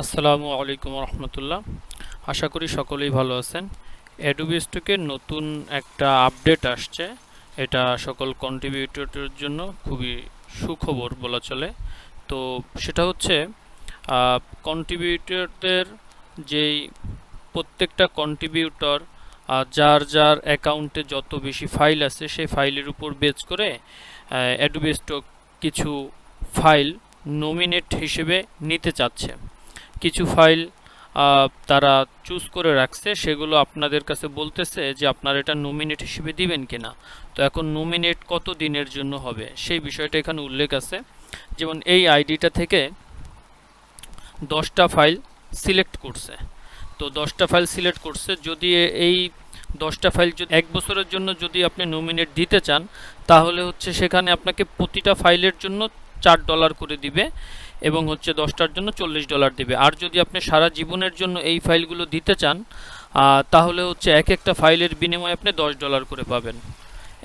আসসালামু আলাইকুম রহমতুল্লাহ। আশা করি সকলেই ভালো আছেন। অ্যাডোবি স্টকের নতুন একটা আপডেট আসছে। এটা সকল কন্ট্রিবিউটরের জন্য খুবই সুখবর বলা চলে। তো সেটা হচ্ছে কন্ট্রিবিউটরদের যেই প্রত্যেকটা কন্ট্রিবিউটর যার যার অ্যাকাউন্টে যত বেশি ফাইল আছে, সেই ফাইলের উপর বেচ করে অ্যাডোবি স্টক কিছু ফাইল নমিনেট হিসেবে নিতে চাচ্ছে। কিছু ফাইল তারা চুজ করে রাখছে, সেগুলো আপনাদের কাছে বলতেছে যে আপনারা এটা নমিনেট হিসেবে দিবেন কিনা। তো এখন নমিনেট কত দিনের জন্য হবে, সেই বিষয়টা এখানে উল্লেখ আছে। যেমন এই আইডিটা থেকে দশটা ফাইল সিলেক্ট করছে। তো দশটা ফাইল সিলেক্ট করছে, যদি এই দশটা ফাইল যদি এক বছরের জন্য যদি আপনি নমিনেট দিতে চান, তাহলে হচ্ছে সেখানে আপনাকে প্রতিটা ফাইলের জন্য চার ডলার করে দিবে। এবং হচ্ছে দশটার জন্য চল্লিশ ডলার দিবে। আর যদি আপনি সারা জীবনের জন্য এই ফাইলগুলো দিতে চান তাহলে হচ্ছে এক একটা ফাইলের বিনিময়ে আপনি দশ ডলার করে পাবেন।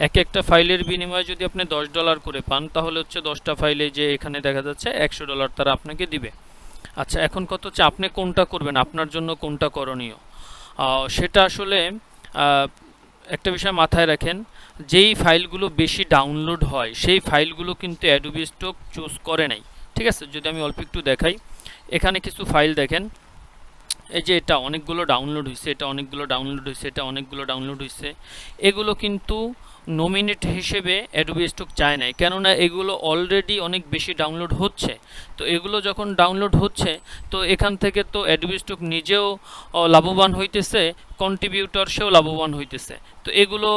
এক একটা ফাইলের বিনিময়ে যদি আপনি দশ ডলার করে পান, তাহলে হচ্ছে দশটা ফাইলে যে এখানে দেখা যাচ্ছে একশো ডলার তারা আপনাকে দিবে। আচ্ছা এখন কত হচ্ছে আপনি কোনটা করবেন, আপনার জন্য কোনটা করণীয়? সেটা আসলে একটা বিষয় মাথায় রাখেন, যেই ফাইলগুলো বেশি ডাউনলোড হয়, সেই ফাইলগুলো কিন্তু অ্যাডোবি স্টক চুজ করে নাই। ঠিক আছে, যদি আমি অল্প একটু দেখাই। এখানে কিছু ফাইল দেখেন। এই যে এটা অনেকগুলো ডাউনলোড হয়েছে এটা অনেকগুলো ডাউনলোড হয়েছে এটা অনেকগুলো ডাউনলোড হয়েছে এগুলো কিন্তু নমিনেট হিসেবে অ্যাডোবি স্টক চায় নাই, কেননা এগুলো অলরেডি অনেক বেশি ডাউনলোড হচ্ছে। তো এগুলো যখন ডাউনলোড হচ্ছে, তো এখান থেকে তো অ্যাডোবি স্টক নিজেও লাভবান হইতেছে কন্ট্রিবিউটর সেও লাভবান হইতেছে। তো এগুলো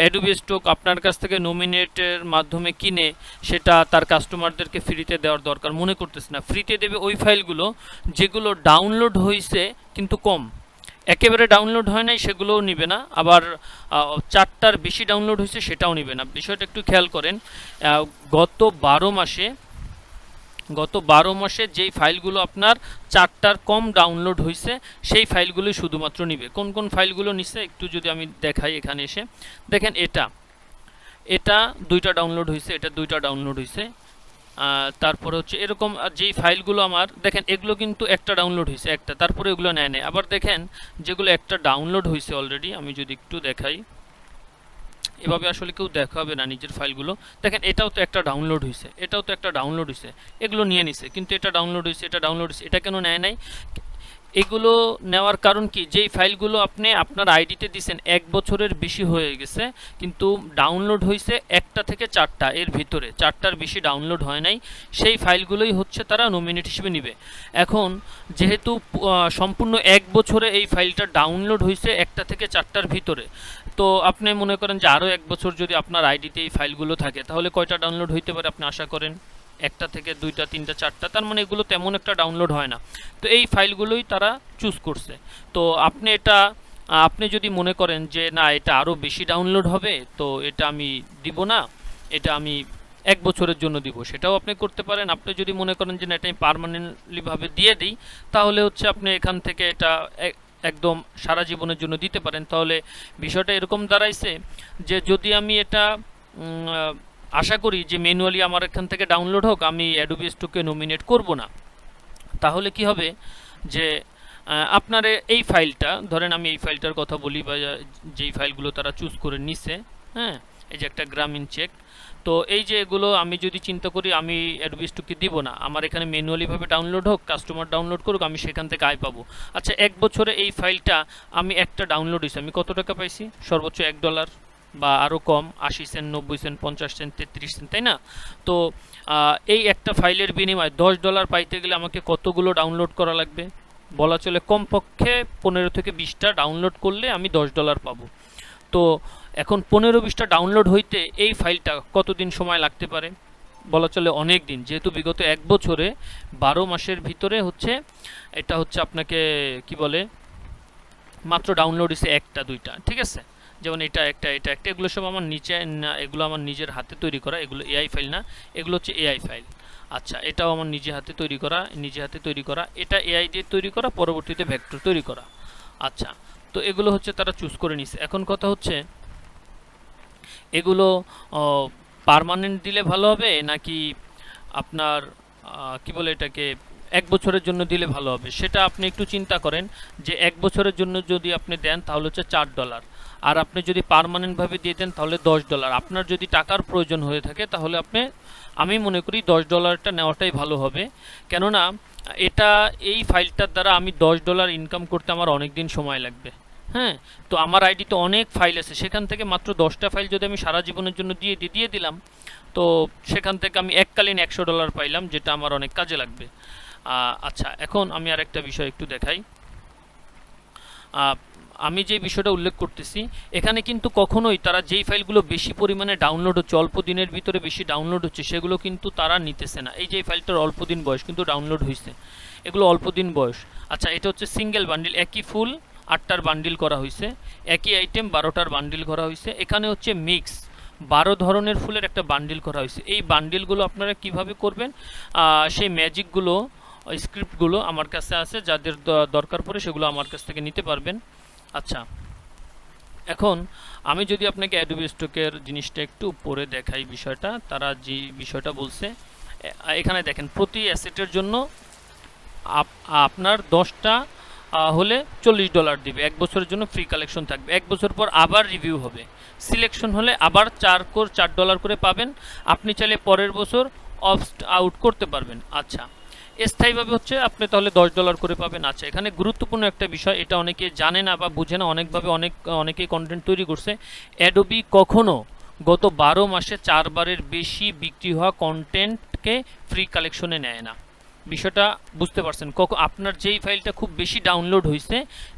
অ্যাডোবি স্টক আপনার কাছ থেকে নমিনেটের মাধ্যমে কিনে, সেটা তার কাস্টমারদেরকে ফ্রিতে দেওয়ার দরকার। মনে করতেছে না ফ্রিতে দেবে ওই ফাইলগুলো যেগুলো ডাউনলোড হয়েছে কিন্তু কম। একেবারে ডাউনলোড হয় নাই, সেগুলোও নিবে না। আবার চারটার বেশি ডাউনলোড হয়েছে, সেটাও নিবে না। বিষয়টা একটু খেয়াল করেন গত বারো মাসে, গত বারো মাসে যেই ফাইলগুলো আপনার চারটার কম ডাউনলোড হয়েছে, সেই ফাইলগুলোই শুধুমাত্র নিবে। কোন কোন ফাইলগুলো নিছে, একটু যদি আমি দেখাই এখানে এসে। দেখেন এটা এটা দুইটা ডাউনলোড হয়েছে, এটা দুইটা ডাউনলোড হয়েছে। তারপরে হচ্ছে এরকম যেই ফাইলগুলো আমার, দেখেন এগুলো কিন্তু একটা ডাউনলোড হয়েছে, একটা, তারপরে এগুলো নেয় নেয় আবার দেখেন যেগুলো একটা ডাউনলোড হয়েছে অলরেডি আমি যদি একটু দেখাই। এভাবে আসলে কেউ দেখাবে না নিজের ফাইলগুলো। দেখেন এটাও তো একটা ডাউনলোড হয়েছে, এটাও তো একটা ডাউনলোড হয়েছে, এগুলো নিয়ে নিছে, কিন্তু এটা ডাউনলোড হয়েছে, এটা ডাউনলোড হয়েছে, এটা কেন নেয় নাই? এগুলো নেওয়ার কারণ কি? যেই ফাইলগুলো আপনি আপনার আইডিতে দিছেন, এক বছরের বেশি হয়ে গেছে, কিন্তু ডাউনলোড হয়েছে একটা থেকে চারটা এর ভিতরে। চারটার বেশি ডাউনলোড হয় নাই। সেই ফাইলগুলোই হচ্ছে তারা নমিনেট হিসেবে নিবে। এখন যেহেতু সম্পূর্ণ এক বছরে এই ফাইলটা ডাউনলোড হয়েছে একটা থেকে চারটার ভিতরে, তো আপনি মনে করেন যে আরও এক বছর যদি আপনার আইডিতে এই ফাইলগুলো থাকে, তাহলে কয়টা ডাউনলোড হইতে পারে আপনি আশা করেন? একটা থেকে দুইটা, তিনটা, চারটা, তার মানে এগুলো তেমন একটা ডাউনলোড হয় না। তো এই ফাইলগুলোই তারা চুজ করছে। তো আপনি এটা, আপনি যদি মনে করেন যে না, এটা আরও বেশি ডাউনলোড হবে, তো এটা আমি দিব না, এটা আমি এক বছরের জন্য দিব। সেটাও আপনি করতে পারেন। আপনি যদি মনে করেন যে না, এটা আমি পারমানেন্টলিভাবে দিয়ে দিই, তাহলে হচ্ছে আপনি এখান থেকে এটা একদম সারা জীবনের জন্য দিতে পারেন। তাহলে বিষয়টা এরকম দাঁড়াইছে যে যদি আমি এটা আশা করি যে ম্যানুয়ালি আমার এখান থেকে ডাউনলোড হোক, আমি অ্যাডোবি স্টকে নমিনেট করব না। তাহলে কি হবে যে আপনার এই ফাইলটা, ধরেন আমি এই ফাইলটার কথা বলি বা যেই ফাইলগুলো তারা চুজ করে নিছে হ্যাঁ এই যে একটা গ্রামীণ চেক তো এই যে এগুলো আমি যদি চিন্তা করি, আমি অ্যাডোবি স্টকে দিব না। আমার এখানে ম্যানুয়ালিভাবে ডাউনলোড হোক কাস্টমার ডাউনলোড করুক, আমি সেখান থেকে আয় পাবো। আচ্ছা এক বছরে এই ফাইলটা আমি একটা ডাউনলোড হয়েছে আমি কত টাকা পাইছি? সর্বোচ্চ এক ডলার বা আরও কম, আশি সেন্ট, নব্বই সেন্ট, পঞ্চাশ সেন্ট, তেত্রিশ সেন্ট, তাই না? তো এই একটা ফাইলের বিনিময়ে দশ ডলার পাইতে গেলে আমাকে কতগুলো ডাউনলোড করা লাগবে? বলা চলে কমপক্ষে পনেরো থেকে বিশটা ডাউনলোড করলে আমি দশ ডলার পাবো। তো, এখন পনেরো বিশটা ডাউনলোড হইতে এই ফাইলটা কতদিন সময় লাগতে পারে? বলা চলে অনেক দিন। যেহেতু বিগত এক বছরে বারো মাসের ভিতরে হচ্ছে, এটা হচ্ছে আপনাকে কি বলে? মাত্র ডাউনলোড হয়েছে একটা, দুইটা, ঠিক আছে? যেমন এটা একটা এটা একটা, এগুলো সব আমার নিচে এগুলো আমার নিজের হাতে তৈরি করা, এগুলো এআই ফাইল না, এগুলো হচ্ছে এআই ফাইল আচ্ছা এটাও আমার নিজে হাতে তৈরি করা, নিজে হাতে তৈরি করা, এটা এআই দিয়ে তৈরি করা, পরবর্তীতে ভেক্টর তৈরি করা। আচ্ছা তো এগুলো হচ্ছে তারা চুজ করে নিছে। এখন কথা হচ্ছে, এগুলো পারমানেন্ট দিলে ভালো হবে, নাকি আপনার কি বলে এটাকে, এক বছরের জন্য দিলে ভালো হবে? সেটা আপনি একটু চিন্তা করেন, যে এক বছরের জন্য যদি আপনি দেন, তাহলে হচ্ছে চার ডলার আর আপনি যদি পারমানেন্টভাবে দিয়ে দেন তাহলে দশ ডলার আপনার যদি টাকার প্রয়োজন হয়ে থাকে তাহলে আপনি, আমি মনে করি দশ ডলারটা নেওয়াটাই ভালো হবে। কেননা এটা, এই ফাইলটার দ্বারা আমি দশ ডলার ইনকাম করতে আমার অনেক দিন সময় লাগবে। হ্যাঁ? তো আমার আইডিতে অনেক ফাইল আছে। সেখান থেকে মাত্র দশটা ফাইল যদি আমি সারা জীবনের জন্য দিয়ে দিয়ে দিয়ে দিলাম, তো সেখান থেকে আমি এককালীন একশো ডলার পাইলাম, যেটা আমার অনেক কাজে লাগবে। আচ্ছা এখন আমি আরেকটা বিষয় একটু দেখাই। আমি যে বিষয়টা উল্লেখ করতেছি, এখানে কিন্তু কখনোই তারা যেই ফাইলগুলো বেশি পরিমাণে ডাউনলোড হচ্ছে, অল্প দিনের ভিতরে বেশি ডাউনলোড হচ্ছে, সেগুলো কিন্তু তারা নিতেছে না। এই যে ফাইলটার অল্প দিন বয়স কিন্তু ডাউনলোড হয়েছে এগুলো অল্প দিন বয়স। আচ্ছা এটা হচ্ছে সিঙ্গেল বান্ডিল একই ফুল আটটার বান্ডিল করা হয়েছে একই আইটেম বারোটার বান্ডিল করা হয়েছে এখানে হচ্ছে মিক্স বারো ধরনের ফুলের একটা বান্ডিল করা হয়েছে এই বান্ডিলগুলো আপনারা কীভাবে করবেন? সেই ম্যাজিকগুলো স্ক্রিপ্টগুলো আমার কাছে আছে, যাদের দরকার পড়ে সেগুলো আমার কাছ থেকে নিতে পারবেন। আচ্ছা। এখন আমি যদি আপনাকে অ্যাডোবি স্টকের জিনিসটা একটু পরে দেখাই বিষয়টা, তারা যে বিষয়টা বলছে এখানে দেখেন, প্রতি অ্যাসেটের জন্য আপনার দশটা হলে চল্লিশ ডলার দিবে। এক বছরের জন্য ফ্রি কালেকশন থাকবে। এক বছর পর আবার রিভিউ হবে। সিলেকশন হলে আবার চার কোর, চার ডলার করে পাবেন। আপনি চাইলে পরের বছর অফ আউট করতে পারবেন। আচ্ছা। স্থায়ীভাবে হচ্ছে আপনি তাহলে দশ ডলার করে পাবেন। আচ্ছা এখানে গুরুত্বপূর্ণ একটা বিষয়, এটা অনেকে জানে না বা বুঝে না, অনেকভাবে অনেক, অনেকেই কন্টেন্ট তৈরি করছে। অ্যাডোবি কখনো গত বারো মাসে চারবারের বেশি বিক্রি হওয়া কন্টেন্টকে ফ্রি কালেকশনে নেয় না। বিষয়টা বুঝতে পারছেন। কখন আপনার যেই ফাইলটা খুব বেশি ডাউনলোড হয়েছে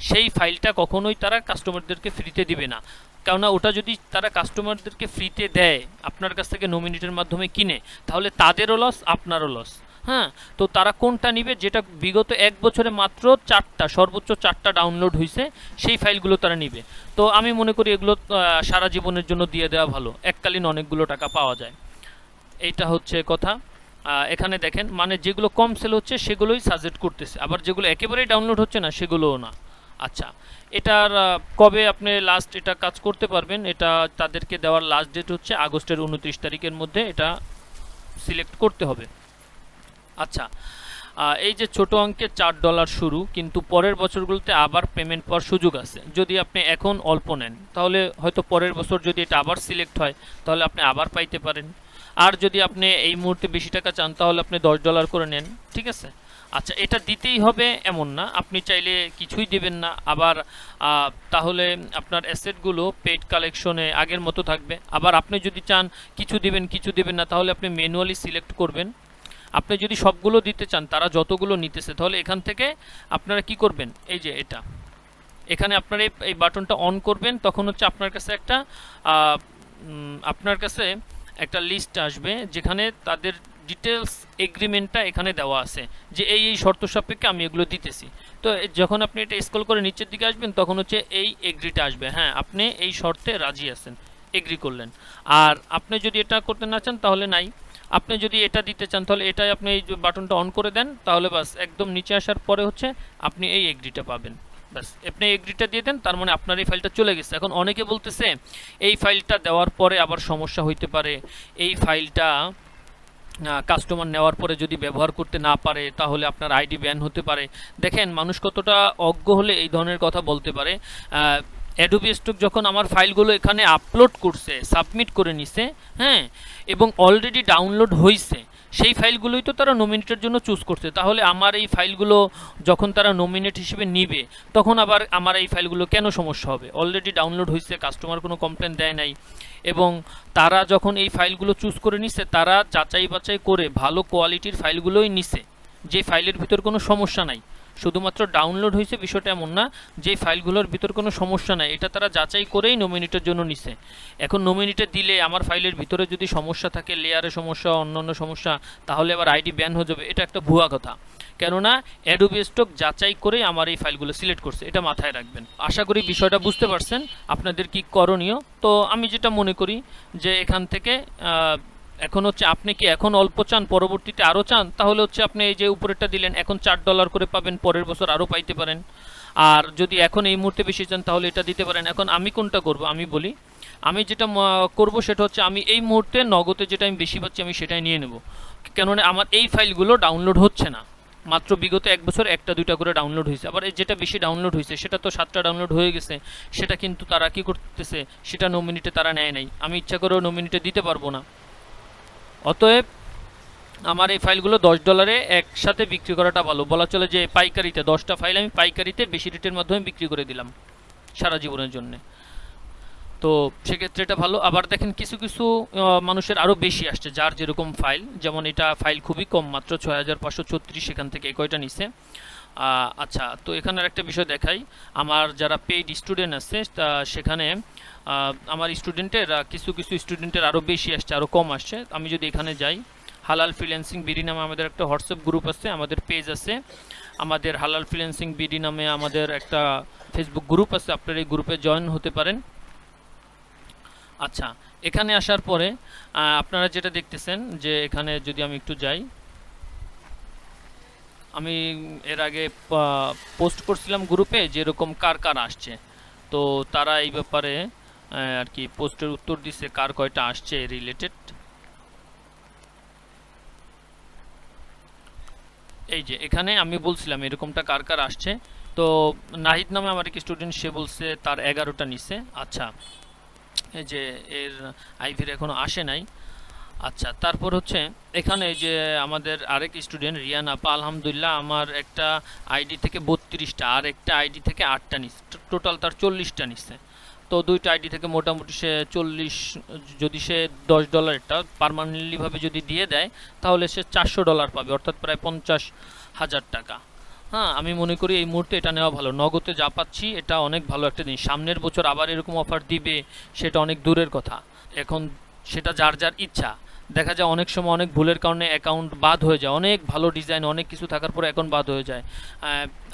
সেই ফাইলটা কখনোই তারা কাস্টমারদেরকে ফ্রিতে দিবে না। কেননা ওটা যদি তারা কাস্টমারদেরকে ফ্রিতে দেয়, আপনার কাছ থেকে নমিনেটের মাধ্যমে কিনে, তাহলে তাদেরও লস আপনারও লস হ্যাঁ তো তারা কোনটা নিবে? যেটা বিগত এক বছরে মাত্র চারটা, সর্বোচ্চ চারটা ডাউনলোড হয়েছে সেই ফাইলগুলো তারা নিবে। তো আমি মনে করি এগুলো সারা জীবনের জন্য দিয়ে দেওয়া ভালো। এককালীন অনেকগুলো টাকা পাওয়া যায়। এইটা হচ্ছে কথা। এখানে দেখেন মানে যেগুলো কম সেল হচ্ছে, সেগুলোই সাজেস্ট করতেছে। আবার যেগুলো একেবারেই ডাউনলোড হচ্ছে না, সেগুলোও না। আচ্ছা এটার কবে আপনি লাস্ট এটা কাজ করতে পারবেন? এটা তাদেরকে দেওয়ার লাস্ট ডেট হচ্ছে আগস্টের উনত্রিশ তারিখের মধ্যে এটা সিলেক্ট করতে হবে। আচ্ছা এই যে ছোট অঙ্কের চার ডলার শুরু, কিন্তু পরের বছরগুলোতে আবার পেমেন্ট পাওয়ার সুযোগ আছে। যদি আপনি এখন অল্প নেন, তাহলে হয়তো পরের বছর যদি এটা আবার সিলেক্ট হয়, তাহলে আপনি আবার পাইতে পারেন। আর যদি আপনি এই মুহূর্তে বেশি টাকা চান, তাহলে আপনি দশ ডলার করে নেন, ঠিক আছে? আচ্ছা এটা দিতেই হবে এমন না, আপনি চাইলে কিছুই দেবেন না। আবার তাহলে আপনার অ্যাসেটগুলো পেড কালেকশনে আগের মতো থাকবে। আবার আপনি যদি চান, কিছু দিবেন, কিছু দেবেন না, তাহলে আপনি ম্যানুয়ালি সিলেক্ট করবেন। আপনি যদি সবগুলো দিতে চান, তারা যতগুলো নিতেছে, তাহলে এখান থেকে আপনারা কি করবেন? এই যে এটা। এখানে আপনারা এই- বাটনটা অন করবেন, তখন হচ্ছে আপনার কাছে একটা আপনার কাছে একটা লিস্ট আসবে, যেখানে তাদের ডিটেলস এগ্রিমেন্টটা এখানে দেওয়া আছে, যে এই এই শর্ত সাপেক্ষে আমি এগুলো দিতেছি। তো যখন আপনি এটা স্ক্রল করে নিচের দিকে আসবেন, তখন হচ্ছে এই এগ্রিটা আসবে। হ্যাঁ আপনি এই শর্তে রাজি আছেন, এগ্রি করলেন। আর আপনি যদি এটা করতে না চান, তাহলে নাই। আপনি যদি এটা দিতে চান, তাহলে এটাই আপনি এই বাটনটা অন করে দেন, তাহলে বাস একদম নিচে আসার পরে হচ্ছে আপনি এই এগ্রিটা পাবেন। ব্যাস আপনি এগ্রিটা দিয়ে দেন, তার মানে আপনার এই ফাইলটা চলে গেছে। এখন অনেকে বলতেছে, এই ফাইলটা দেওয়ার পরে আবার সমস্যা হইতে পারে। এই ফাইলটা কাস্টমার নেওয়ার পরে যদি ব্যবহার করতে না পারে, তাহলে আপনার আইডি ব্যান হতে পারে। দেখেন, মানুষ কতটা অজ্ঞ হলে এই ধরনের কথা বলতে পারে। অ্যাডোবি স্টক যখন আমার ফাইলগুলো এখানে আপলোড করছে সাবমিট করে নিছে হ্যাঁ এবং অলরেডি ডাউনলোড হয়েছে সেই ফাইলগুলোই তো তারা নমিনেটের জন্য চুজ করছে। তাহলে আমার এই ফাইলগুলো যখন তারা নমিনেট হিসেবে নিবে, তখন আবার আমার এই ফাইলগুলো কেন সমস্যা হবে? অলরেডি ডাউনলোড হয়েছে কাস্টমার কোনো কমপ্লেন দেয় নাই, এবং তারা যখন এই ফাইলগুলো চুজ করে নিছে, তারা যাচাই বাছাই করে ভালো কোয়ালিটির ফাইলগুলোই নিছে, যে ফাইলের ভিতর কোনো সমস্যা নাই। শুধুমাত্র ডাউনলোড হয়েছে বিষয়টা এমন না, যে ফাইলগুলোর ভিতর কোনো সমস্যা নাই। এটা তারা যাচাই করেই নমিনেটের জন্য নিছে। এখন নমিনেটে দিলে আমার ফাইলের ভিতরে যদি সমস্যা থাকে লেয়ারে সমস্যা, অন্যান্য সমস্যা, তাহলে আবার আইডি ব্যান হয়ে যাবে। এটা একটা ভুয়া কথা। কেননা অ্যাডোবি স্টক যাচাই করে আমার এই ফাইলগুলো সিলেক্ট করছে। এটা মাথায় রাখবেন। আশা করি বিষয়টা বুঝতে পারছেন। আপনাদের কি করণীয়? তো আমি যেটা মনে করি, যে এখান থেকে এখন হচ্ছে আপনি কি এখন অল্প চান, পরবর্তীতে আরও চান? তাহলে হচ্ছে আপনি এই যে উপরেরটা দিলেন, এখন চার ডলার করে পাবেন, পরের বছর আরও পাইতে পারেন। আর যদি এখন এই মুহূর্তে বেশি চান, তাহলে এটা দিতে পারেন। এখন আমি কোনটা করব, আমি বলি, আমি যেটা করব সেটা হচ্ছে আমি এই মুহূর্তে নগদে যেটা আমি বেশি পাচ্ছি, আমি সেটাই নিয়ে নেব। কেননা আমার এই ফাইলগুলো ডাউনলোড হচ্ছে না। মাত্র বিগত এক বছর একটা, দুইটা করে ডাউনলোড হয়েছে। আবার যেটা বেশি ডাউনলোড হয়েছে, সেটা তো সাতটা ডাউনলোড হয়ে গেছে। সেটা কিন্তু তারা কি করতেছে, সেটা নমিনিতে তারা নেয় নাই। আমি ইচ্ছা করেও নমিনিতে দিতে পারব না। অতএব আমার এই ফাইলগুলো দশ ডলারে একসাথে বিক্রি করাটা ভালো। বলা চলে যে পাইকারিতে, দশটা ফাইল আমি পাইকারিতে বেশি রেটের মাধ্যমে বিক্রি করে দিলাম সারা জীবনের জন্যে। তো সেক্ষেত্রে এটা ভালো। আবার দেখেন কিছু কিছু মানুষের আরও বেশি আসছে যার যেরকম ফাইল। যেমন এটা ফাইল খুবই কম, মাত্র ছয় হাজার পাঁচশো ছত্রিশ এখান থেকে কয়টা নিছে। আচ্ছা তো এখানের একটা বিষয় দেখাই। আমার যারা পেইড স্টুডেন্ট আছে, তা সেখানে আমার স্টুডেন্টের কিছু কিছু স্টুডেন্টের আরও বেশি আসছে আরও কম আসছে। আমি যদি এখানে যাই, হালাল ফ্রিল্যান্সিং বিডি নামে আমাদের একটা হোয়াটসঅ্যাপ গ্রুপ আছে, আমাদের পেজ আছে। আমাদের হালাল ফ্রিল্যান্সিং বিডি নামে আমাদের একটা ফেসবুক গ্রুপ আছে, আপনারা এই গ্রুপে জয়েন হতে পারেন। আচ্ছা এখানে আসার পরে আপনারা যেটা দেখতেছেন যে এখানে যদি আমি একটু যাই, আমি এর আগে পোস্ট করছিলাম গ্রুপে যেরকম কার কার আসছে। তো তারা এই ব্যাপারে আর কি পোস্টের উত্তর দিছে কার কয়টা আসছে রিলেটেড এই যে, এখানে আমি বলছিলাম এরকমটা কার কার আসছে। তো নাহিদ নামে আমার এক স্টুডেন্ট সে বলছে তার এগারোটা নিছে। আচ্ছা এই যে এর আইভির এখনও আসে নাই। আচ্ছা তারপর হচ্ছে এখানে যে আমাদের আরেক স্টুডেন্ট রিয়ান আপা, আলহামদুলিল্লাহ আমার একটা আইডি থেকে বত্রিশটা, আর একটা আইডি থেকে আটটা নিচ্ছে টোটাল তার চল্লিশটা নিচ্ছে তো দুইটা আইডি থেকে মোটামুটি সে চল্লিশ, যদি সে দশ ডলারটা পারমানেন্টলিভাবে যদি দিয়ে দেয়, তাহলে সে চারশো ডলার পাবে, অর্থাৎ প্রায় পঞ্চাশ হাজার টাকা। হ্যাঁ আমি মনে করি এই মুহূর্তে এটা নেওয়া ভালো। নগদে যা পাচ্ছি, এটা অনেক ভালো একটা জিনিস। সামনের বছর আবার এরকম অফার দিবে, সেটা অনেক দূরের কথা। এখন সেটা যার যার ইচ্ছা। দেখা যায় অনেক সময় অনেক ভুলের কারণে অ্যাকাউন্ট বাদ হয়ে যায়। অনেক ভালো ডিজাইন অনেক কিছু থাকার পরে অ্যাকাউন্ট বাদ হয়ে যায়।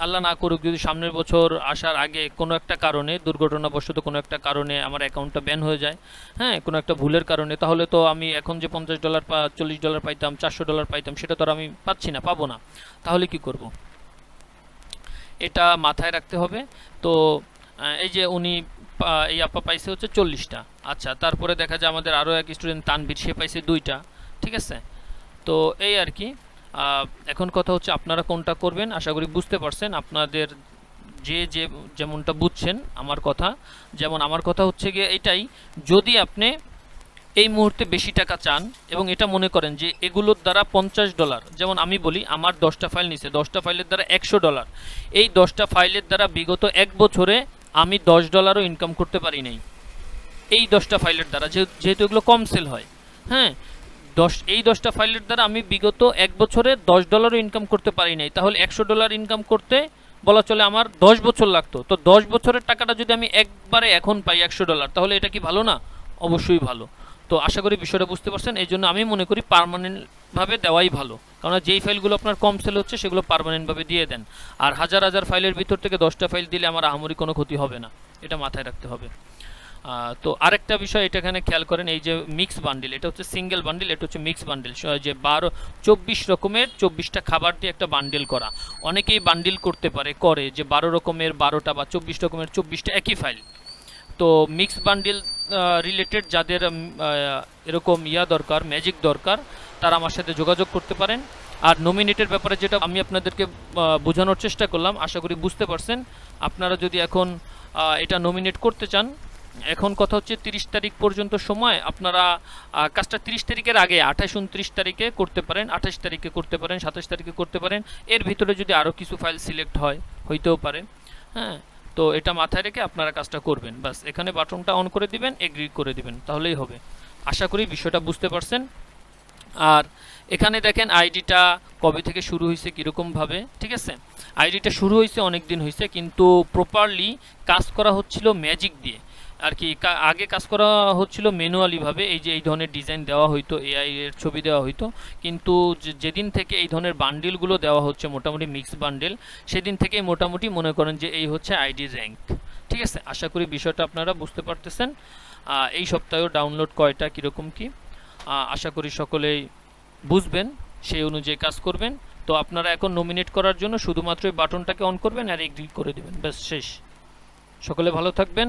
আল্লাহ না করুক, যদি সামনের বছর আসার আগে কোনো একটা কারণে, দুর্ঘটনাবশত কোনো একটা কারণে আমার অ্যাকাউন্টটা ব্যান হয়ে যায় হ্যাঁ কোনো একটা ভুলের কারণে, তাহলে তো আমি এখন যে পঞ্চাশ ডলার পা চল্লিশ ডলার পাইতাম, চারশো ডলার পাইতাম, সেটা তো আর আমি পাচ্ছি না, পাবো না। তাহলে কি করব? এটা মাথায় রাখতে হবে। তো এই যে উনি এই আপা পাইছে হচ্ছে চল্লিশটা। আচ্ছা তারপরে দেখা যায় আমাদের আরও এক স্টুডেন্ট তানভীর, সে পাইছে দুইটা। ঠিক আছে? তো এই আর কি। এখন কথা হচ্ছে আপনারা কোনটা করবেন, আশা করি বুঝতে পারছেন। আপনাদের যে যে যেমনটা বুঝছেন আমার কথা। যেমন আমার কথা হচ্ছে গিয়ে এটাই, যদি আপনি এই মুহূর্তে বেশি টাকা চান এবং এটা মনে করেন যে এগুলোর দ্বারা পঞ্চাশ ডলার, যেমন আমি বলি, আমার দশটা ফাইল নিছে, দশটা ফাইলের দ্বারা একশো ডলার। এই দশটা ফাইলের দ্বারা বিগত এক বছরে আমি দশ ডলারও ইনকাম করতে পারি নাই। এই দশটা ফাইলের দ্বারা, যেহেতু এগুলো কম সেল হয়। হ্যাঁ দশ, এই দশটা ফাইলের দ্বারা আমি বিগত এক বছরে দশ ডলারও ইনকাম করতে পারি নাই। তাহলে একশো ডলার ইনকাম করতে বলা চলে আমার দশ বছর লাগতো। তো দশ বছরের টাকাটা যদি আমি একবারে এখন পাই একশো ডলার তাহলে এটা কি ভালো না? অবশ্যই ভালো। তো আশা করি বিষয়টা বুঝতে পারছেন। এই জন্য আমি মনে করি পারমানেন্টভাবে দেওয়াই ভালো। কারণ যেই ফাইলগুলো আপনার কম সেল হচ্ছে, সেগুলো পারমানেন্টভাবে দিয়ে দেন। আর হাজার হাজার ফাইলের ভিতর থেকে দশটা ফাইল দিলে আমার আহামরি কোনো ক্ষতি হবে না। এটা মাথায় রাখতে হবে। তো আরেকটা বিষয়, এটা এখানে খেয়াল করেন, এই যে মিক্স বান্ডিল এটা হচ্ছে সিঙ্গেল বান্ডিল এটা হচ্ছে মিক্স বান্ডিল যে বারো, চব্বিশ রকমের চব্বিশটা খাবার দিয়ে একটা বান্ডিল করা। অনেকেই বান্ডিল করতে পারে, করে যে বারো রকমের বারোটা বা চব্বিশ রকমের চব্বিশটা একই ফাইল তো মিক্স বান্ডিল রিলেটেড যাদের এরকম ইয়া দরকার ম্যাজিক দরকার, তারা আমার সাথে যোগাযোগ করতে পারেন। আর নমিনেটের ব্যাপারে যেটা আমি আপনাদেরকে বোঝানোর চেষ্টা করলাম, আশা করি বুঝতে পারছেন। আপনারা যদি এখন এটা নমিনেট করতে চান, এখন কথা হচ্ছে তিরিশ তারিখ পর্যন্ত সময়। আপনারা কাজটা তিরিশ তারিখের আগে, আঠাশ উনত্রিশ তারিখে করতে পারেন, আঠাশ তারিখে করতে পারেন, সাতাশ তারিখে করতে পারেন। এর ভিতরে যদি আরও কিছু ফাইল সিলেক্ট হয়, হইতেও পারে। হ্যাঁ? তো এটা মাথায় রেখে আপনারা কাজটা করবেন। বাস এখানে বাটনটা অন করে দিবেন এগ্রি করে দিবেন, তাহলেই হবে। আশা করি বিষয়টা বুঝতে পারছেন। আর এখানে দেখেন আইডিটা কবে থেকে শুরু হয়েছে কীরকমভাবে ঠিক আছে? আইডিটা শুরু হয়েছে অনেক দিন হয়েছে, কিন্তু প্রপারলি কাজ করা হচ্ছিল ম্যাজিক দিয়ে। আর কি আগে কাজ করা হচ্ছিল ম্যানুয়ালিভাবে এই যে এই ধরনের ডিজাইন দেওয়া হইতো এআই এর ছবি দেওয়া হইতো, কিন্তু যেদিন থেকে এই ধরনের বান্ডিলগুলো দেওয়া হচ্ছে, মোটামুটি মিক্স বান্ডেল সেদিন থেকেই মোটামুটি মনে করেন যে এই হচ্ছে আইডি র্যাঙ্ক ঠিক আছে? আশা করি বিষয়টা আপনারা বুঝতে পারতেছেন। এই সপ্তাহেও ডাউনলোড কয়টা, কীরকম কি? আশা করি সকলেই বুঝবেন, সেই অনুযায়ী কাজ করবেন। তো আপনারা এখন নমিনেট করার জন্য শুধুমাত্র এই বাটনটাকে অন করবেন আর এগ্রি করে দেবেন। ব্যাস, শেষ। সকলে ভালো থাকবেন।